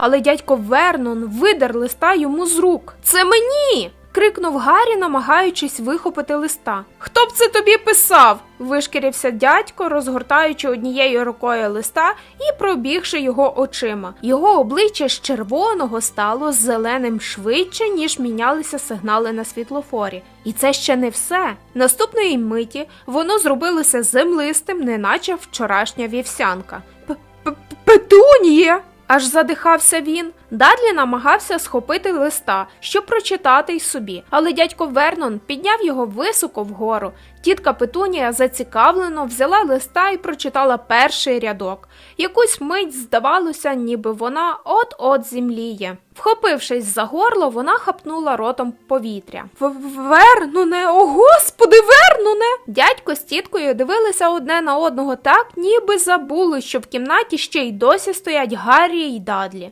Але дядько Вернон видер листа йому з рук. Це мені. крикнув Гаррі, намагаючись вихопити листа. Хто б це тобі писав? вишкірився дядько, розгортаючи однією рукою листа і пробігши його очима. Його обличчя з червоного стало зеленим швидше, ніж мінялися сигнали на світлофорі. І це ще не все. Наступної миті воно зробилося землистим, неначе вчорашня вівсянка. П- п- Петунія! Аж задихався він. Дадлі намагався схопити листа, щоб прочитати й собі, але дядько Вернон підняв його високо вгору. Тітка Петунія зацікавлено взяла листа і прочитала перший рядок. Якусь мить здавалося, ніби вона от-от зімліє. Вхопившись за горло, вона хапнула ротом повітря. «В- Вернуне, о господи, Вернуне! Дядько з тіткою дивилися одне на одного так, ніби забули, що в кімнаті ще й досі стоять Гаррі й Дадлі.